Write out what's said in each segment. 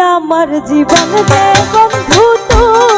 আমার জীবন দে বন্ধু তুই।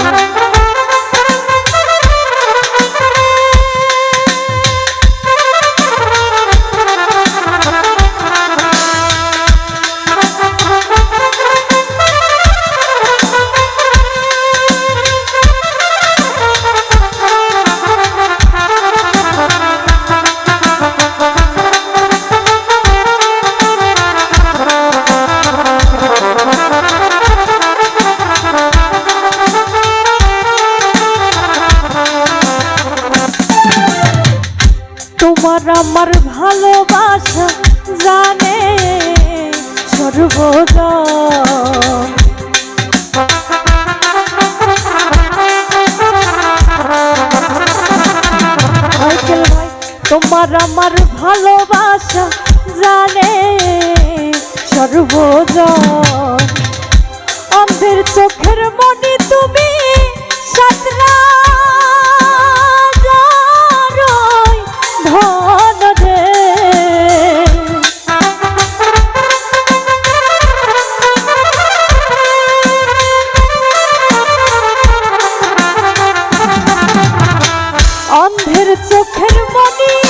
তোমার আমার ভালোবাসা জানে সর্বদা তোমার আমার ভালোবাসা জানে সর্বজন অন্ধের চোখের মনি তুমি সাতরা। চোখের মনি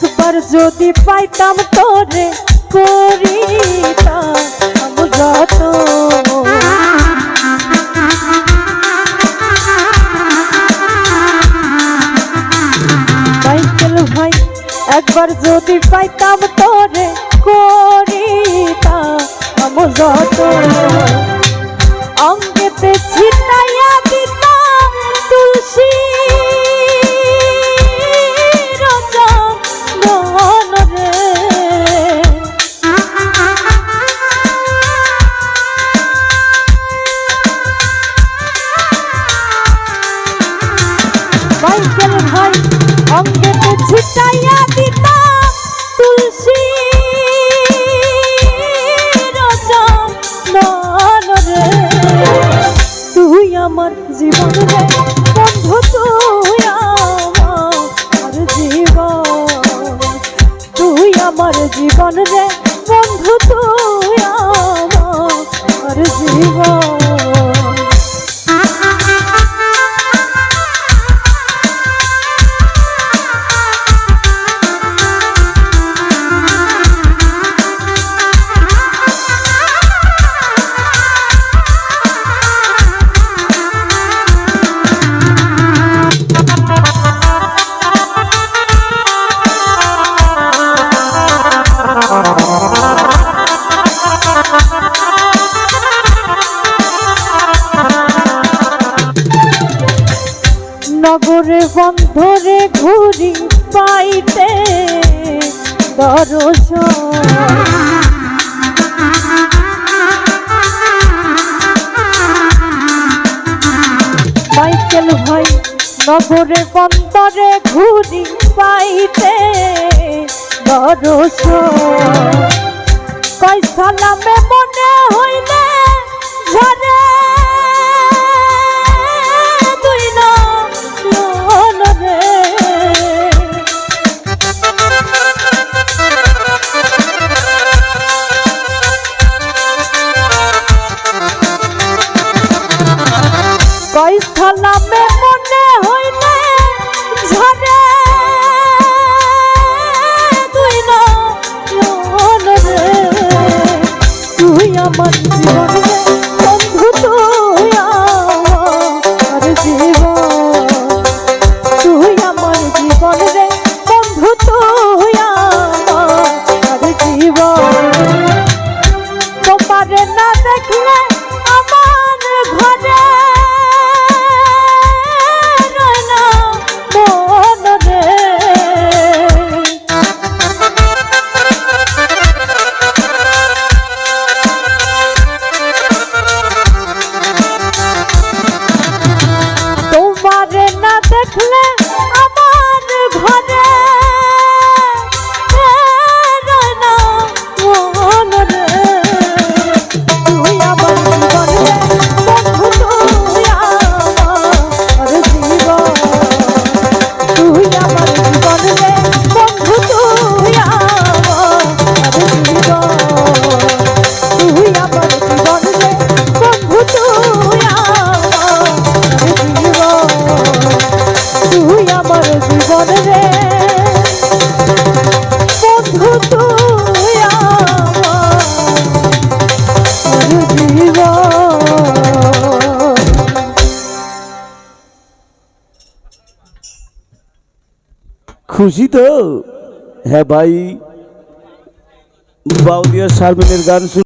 একবার যদি পাইতাম তোরে করিতাম যত মাইকেল ভাই, একবার যদি পাইতাম তোরে করিতাম যত অঙ্গেতে ছিটাইয়া দিতাম তুলসী জীবন রে নগরে বন্ধরে ঘুরি পাইতে দরশ সাইকেল ভাই, নগরে বন্ধরে ঘুরি পাইতে বরস কয় সালামে মনে হইলে ঝরে কৈশলামে মনে হইলে ঝরে। তুই না তুই আমার खुशी तो है भाई। बाउदिया शर्मिल गान सुन।